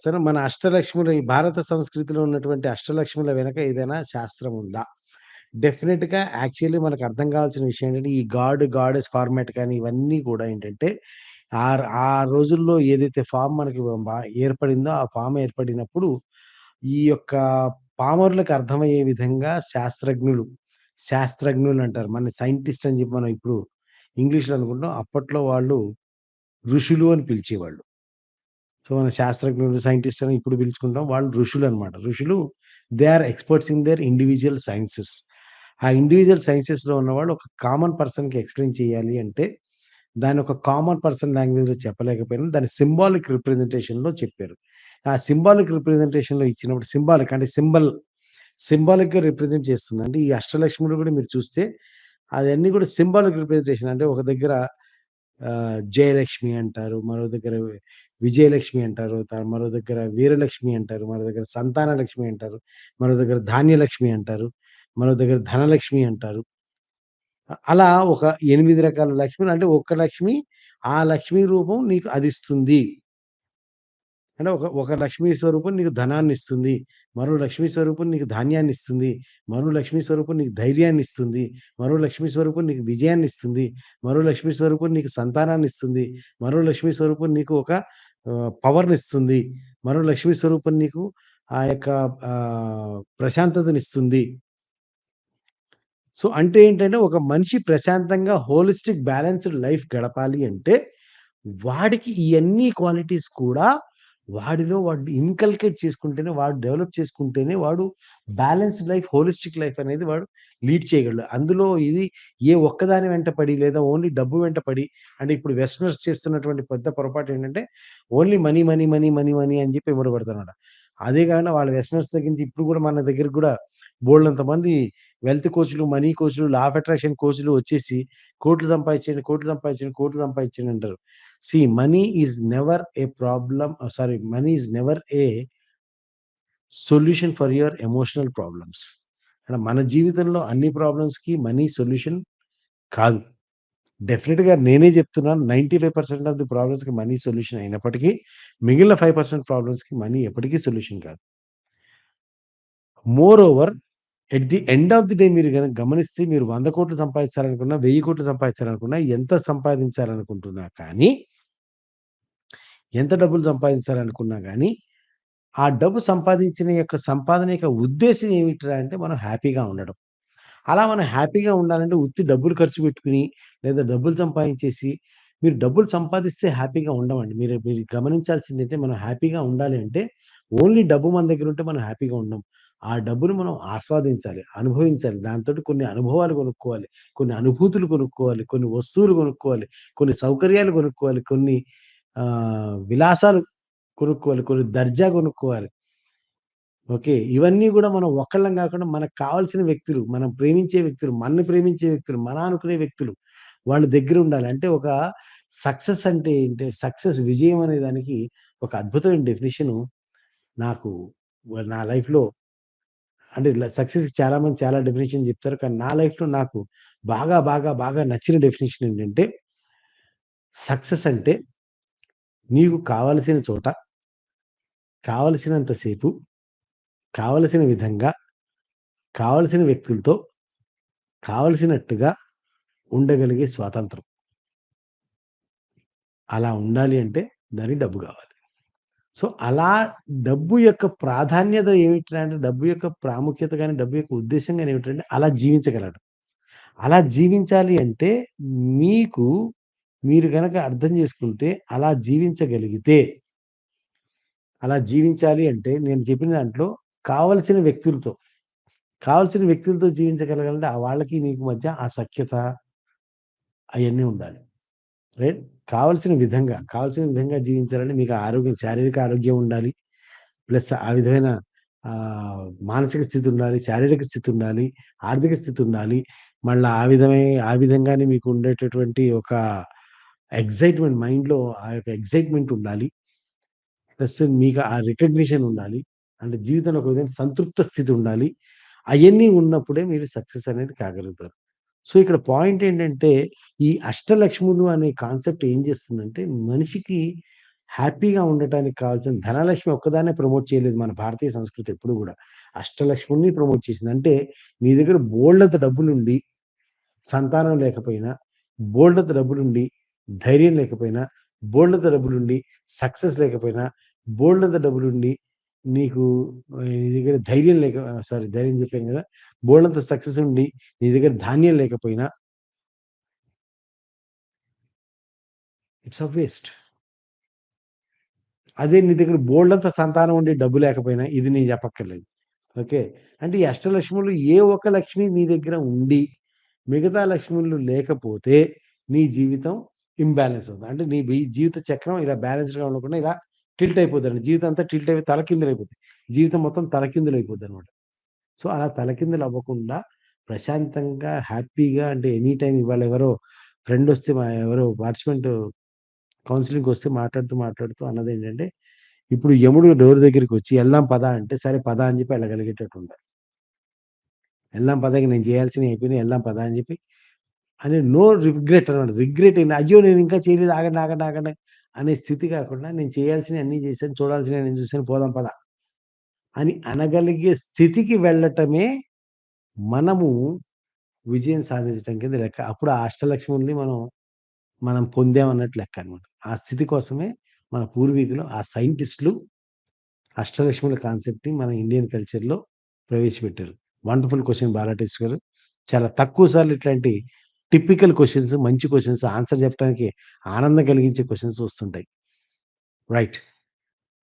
సరే మన అష్టలక్ష్ములు ఈ భారత సంస్కృతిలో ఉన్నటువంటి అష్టలక్ష్ముల వెనక ఏదైనా శాస్త్రం ఉందా? డెఫినిట్‌గా యాక్చువల్లీ మనకు అర్థం కావాల్సిన విషయం ఏంటంటే, ఈ గాడ్, గాడెస్ ఫార్మాట్ కానీ ఇవన్నీ కూడా ఏంటంటే, ఆ ఆ రోజుల్లో ఏదైతే ఫామ్ మనకి ఏర్పడిందో, ఆ ఫామ్ ఏర్పడినప్పుడు, ఈ యొక్క పామరులకు అర్థమయ్యే విధంగా శాస్త్రజ్ఞులు, శాస్త్రజ్ఞులు అంటారు. మన సైంటిస్ట్ అని చెప్పి మనం ఇప్పుడు ఇంగ్లీష్‌లో అనుకుంటాం. అప్పట్లో వాళ్ళు ఋషులు అని పిలిచేవాళ్ళు. సో, మన శాస్త్రజ్ఞులు, సైంటిస్ట్ అని ఇప్పుడు పిలుచుకుంటాం. వాళ్ళు ఋషులు అనమాట ఋషులు they are experts in their individual sciences. ఆ ఇండివిజువల్ సైన్సెస్‌లో ఉన్నవాళ్ళు ఒక కామన్ పర్సన్‌కి ఎక్స్‌ప్లెయిన్ చేయాలి అంటే, దాన్ని ఒక కామన్ పర్సన్ లాంగ్వేజ్‌లో చెప్పలేకపోయినా, దాని సింబాలిక్ రిప్రజెంటేషన్‌లో చెప్పారు. ఆ సింబాలిక్ రిప్రజెంటేషన్‌లో ఇచ్చినప్పుడు సింబాలిక్ అంటే సింబల్ సింబాలిక్‌గా రిప్రజెంట్ చేస్తుంది. అంటే ఈ అష్టలక్ష్ముడు కూడా మీరు చూస్తే అదన్నీ కూడా సింబాలిక్ రిప్రజెంటేషన్. అంటే ఒక దగ్గర జయలక్ష్మి అంటారు. మరో దగ్గర విజయలక్ష్మి అంటారు. మరో దగ్గర వీరలక్ష్మి అంటారు. మరో దగ్గర సంతాన లక్ష్మి అంటారు. మరో దగ్గర ధాన్యలక్ష్మి అంటారు. మరో దగ్గర ధనలక్ష్మి అంటారు. అలా ఒక ఎనిమిది రకాల లక్ష్ములు అంటే ఒక్క లక్ష్మి, ఆ లక్ష్మి రూపం నీకు అదిస్తుంది. అంటే ఒక ఒక లక్ష్మీ స్వరూపం నీకు ధనాన్ని ఇస్తుంది మరో లక్ష్మీ స్వరూపం నీకు ధాన్యాన్నిస్తుంది. మరో లక్ష్మీ స్వరూపం నీకు ధైర్యాన్నిస్తుంది. మరో లక్ష్మీ స్వరూపం నీకు విజయాన్నిస్తుంది. మరో లక్ష్మీ స్వరూపం నీకు సంతానాన్నిస్తుంది. మరో లక్ష్మీ స్వరూపం నీకు ఒక పవర్ని పవర్‌నిస్తుంది. మరో లక్ష్మీ స్వరూపం నీకు ఆ యొక్క ప్రశాంతతనిస్తుంది. సో, అంటే ఏంటంటే ఒక మనిషి ప్రశాంతంగా హోలిస్టిక్ బ్యాలెన్స్‌డ్ లైఫ్ గడపాలి అంటే, వాడికి ఇవన్నీ క్వాలిటీస్ కూడా వాడిలో వాడు ఇన్కల్కేట్ చేసుకుంటేనే, వాడు డెవలప్ చేసుకుంటేనే వాడు బ్యాలెన్స్‌డ్ లైఫ్, హోలిస్టిక్ లైఫ్ అనేది వాడు లీడ్ చేయగలడు. అందులో ఇది ఏ ఒక్కదాని వెంట పడి లేదా ఓన్లీ డబ్బు వెంట పడి అంటే ఇప్పుడు వెస్టర్నర్స్ చేస్తున్నటువంటి పెద్ద పొరపాటు ఏంటంటే, only money, money, money, money, money అని చెప్పి ఇవ్వబడుతున్నాడు అదే కాకుండా వాళ్ళ వెస్టర్నర్స్ దగ్గర నుంచి ఇప్పుడు కూడా మన దగ్గర కూడా బోల్డ్ మంది వెల్త్ కోచ్‌లు, మనీ కోచ్‌లు, లాఫ్ అట్రాక్షన్ కోచ్‌లు వచ్చేసి కోట్లు సంపాదించండి కోట్లు సంపాదించండి కోట్లు సంపాదించండి అంటారు. See money is never a problem sorry money is never a solution for your emotional problems. అంటే మన జీవితంలో అన్ని ప్రాబ్లమ్స్‌కి మనీ సొల్యూషన్ కాదు. డెఫినెట్గా నేనే చెప్తున్నాను 95% ఆఫ్ ది ప్రాబ్లమ్స్‌కి మనీ సొల్యూషన్ అయినప్పటికీ, మిగిలిన ఫైవ్ పర్సెంట్ ప్రాబ్లమ్స్‌కి మనీ ఎప్పటికీ సొల్యూషన్ కాదు. Moreover at the end of the day మీరు కనుక గమనిస్తే మీరు వంద కోట్లు సంపాదించాలనుకున్నా, వెయ్యి కోట్లు సంపాదించాలనుకున్నా, ఎంత సంపాదించాలనుకుంటున్నా కానీ ఎంత డబ్బులు సంపాదించాలనుకున్నా కానీ ఆ డబ్బు సంపాదించిన యొక్క సంపాదన యొక్క ఉద్దేశం ఏమిట్రా అంటే మనం హ్యాపీగా ఉండడం. అలా మనం హ్యాపీగా ఉండాలంటే ఉత్తి డబ్బులు ఖర్చు పెట్టుకుని లేదా డబ్బులు సంపాదించేసి, మీరు డబ్బులు సంపాదిస్తే హ్యాపీగా ఉండమండి. మీరు మీరు గమనించాల్సింది అంటే మనం హ్యాపీగా ఉండాలి అంటే, ఓన్లీ డబ్బు మన దగ్గర ఉంటే మనం హ్యాపీగా ఉండం. ఆ డబ్బును మనం ఆస్వాదించాలి, అనుభవించాలి. దాంతో కొన్ని అనుభవాలు కొనుక్కోవాలి, కొన్ని అనుభూతులు కొనుక్కోవాలి, కొన్ని వస్తువులు కొనుక్కోవాలి, కొన్ని సౌకర్యాలు కొనుక్కోవాలి, కొన్ని విలాసాలు కొనుక్కోవాలి, కొన్ని దర్జా కొనుక్కోవాలి. ఓకే. ఇవన్నీ కూడా మనం ఒక్కళ్ళం కాకుండా మనకు కావాల్సిన వ్యక్తులు, మనం ప్రేమించే వ్యక్తులు, మనని ప్రేమించే వ్యక్తులు, మన అనుకునే వ్యక్తులు వాళ్ళ దగ్గర ఉండాలి. అంటే ఒక సక్సెస్ అంటే ఏంటి? సక్సెస్ విజయం అనే దానికి ఒక అద్భుతమైన డెఫినేషను నాకు నా లైఫ్‌లో అంటే సక్సెస్‌కి చాలామంది చాలా డెఫినిషన్ చెప్తారు. కానీ నా లైఫ్‌లో నాకు బాగా, బాగా, బాగా నచ్చిన డెఫినేషన్ ఏంటంటే సక్సెస్ అంటే నీకు కావలసిన చోట కావలసినంతసేపు కావలసిన విధంగా, కావలసిన వ్యక్తులతో, కావలసినట్టుగా ఉండగలిగే స్వాతంత్రం. అలా ఉండాలి అంటే దానికి డబ్బు కావాలి సో, అలా డబ్బు యొక్క ప్రాధాన్యత ఏమిటంటే అంటే డబ్బు యొక్క ప్రాముఖ్యత కానీ డబ్బు యొక్క ఉద్దేశం కానీ ఏమిటంటే అలా జీవించగలడం అలా జీవించాలి అంటే మీకు మీరు కనుక అర్థం చేసుకుంటే అలా జీవించగలిగితే అలా జీవించాలి అంటే నేను చెప్పిన దాంట్లో కావలసిన వ్యక్తులతో, కావాల్సిన వ్యక్తులతో జీవించగలగాలంటే ఆ వాళ్ళకి నీకు మధ్య ఆ సఖ్యత అవన్నీ ఉండాలి. రైట్? కావాల్సిన విధంగా, కావాల్సిన విధంగా జీవించాలంటే మీకు ఆరోగ్యం శారీరక ఆరోగ్యం ఉండాలి. ప్లస్ ఆ విధమైన మానసిక స్థితి ఉండాలి, శారీరక స్థితి ఉండాలి, ఆర్థిక స్థితి ఉండాలి. మళ్ళీ ఆ విధమే ఆ విధంగానే మీకు ఉండేటటువంటి ఒక ఎక్సైట్‌మెంట్ మైండ్‌లో ఆ యొక్క ఎక్సైట్‌మెంట్ ఉండాలి. ప్లస్ మీకు ఆ రికగ్నిషన్ ఉండాలి. అంటే జీవితంలో ఒక విధంగా సంతృప్త స్థితి ఉండాలి. అవన్నీ ఉన్నప్పుడే మీరు సక్సెస్ అనేది కాగలుగుతారు. సో, ఇక్కడ పాయింట్ ఏంటంటే ఈ అష్టలక్ష్ములు అనే కాన్సెప్ట్ ఏం చేస్తుందంటే మనిషికి హ్యాపీగా ఉండటానికి కావాల్సిన ధనలక్ష్మి ఒక్కదానే ప్రమోట్ చేయలేదు మన భారతీయ సంస్కృతి ఎప్పుడు కూడా అష్టలక్ష్ముల్ని ప్రమోట్ చేసింది. అంటే నీ దగ్గర బోలెడంత డబ్బులుండి, సంతానం లేకపోయినా, బోలెడంత డబ్బులుండి, ధైర్యం లేకపోయినా, బోలెడంత డబ్బులుండి, సక్సెస్ లేకపోయినా, బోలెడంత డబ్బులుండి, నీకు నీ దగ్గర ధైర్యం లేక సారీ ధైర్యం చెప్పాను గదా! అంత సక్సెస్ ఉండి, నీ దగ్గర ధాన్యం లేకపోయినా ఇట్స్ ఆఫ్ వేస్ట్. అదే నీ దగ్గర బోలెడంత సంతానం ఉండి, డబ్బు లేకపోయినా ఇది నేను చెప్పక్కర్లేదు. ఓకే. అంటే ఈ అష్టలక్ష్ములు ఏ ఒక్క లక్ష్మి నీ దగ్గర ఉండి, మిగతా లక్ష్ములు లేకపోతే నీ జీవితం ఇంబ్యాలెన్స్ అవుతుంది. అంటే నీ జీవిత చక్రం ఇలా బ్యాలెన్స్‌డ్‌గా ఉండకుండా ఇలా టిల్ట్ అయిపోద్దండి. జీవితం అంతా టిల్ట్ అయిపోయి అయిపోతుంది జీవితం మొత్తం తలకిందులు అయిపోద్ది అనమాట సో, అలా తలకిందులు అవ్వకుండా ప్రశాంతంగా, హ్యాపీగా అంటే ఎనీ టైం ఇవాళ ఎవరో ఫ్రెండ్ వస్తే మా ఎవరో పార్టిసిపెంట్ కౌన్సెలింగ్‌కొస్తే మాట్లాడుతూ, మాట్లాడుతూ అన్నది ఏంటంటే ఇప్పుడు యముడు డోర్ దగ్గరికి వచ్చి వెళ్దాం పదా" అంటే, సరే పదా అని చెప్పి వెళ్ళగలిగేటట్టు ఉండాలి. వెళ్దాం పదా! నేను చేయాల్సినవి అయిపోయినాయి. వెళ్దాం పదా! అని చెప్పి అని నో రిగ్రెట్ అనమాట. రిగ్రెట్ అయినా అయ్యో! నేను ఇంకా చేయలేదు ఆగండి, ఆగండి, ఆగండి అనే స్థితి కాకుండా నేను చేయాల్సిన అన్నీ చేశాను, చూడాల్సిన నేను చూశాను పోదాం పద. అని అనగలిగే స్థితికి వెళ్ళటమే మనము విజయం సాధించడం కింద లెక్క. అప్పుడు ఆ అష్టలక్ష్ముల్ని మనం, మనం పొందామన్నట్టు లెక్క అనమాట. ఆ స్థితి కోసమే మన పూర్వీకులు, ఆ సైంటిస్ట్‌లు అష్టలక్ష్ముల కాన్సెప్ట్‌ని మన ఇండియన్ కల్చర్‌లో ప్రవేశపెట్టారు. వండర్‌ఫుల్ క్వశ్చన్ బాలాటేష్ గారు. చాలా తక్కువ సార్లు ఇట్లాంటి టిపికల్ క్వశ్చన్స్ మంచి క్వశ్చన్స్ ఆన్సర్ చెప్పడానికి ఆనందం కలిగించే క్వశ్చన్స్ వస్తుంటాయి. రైట్.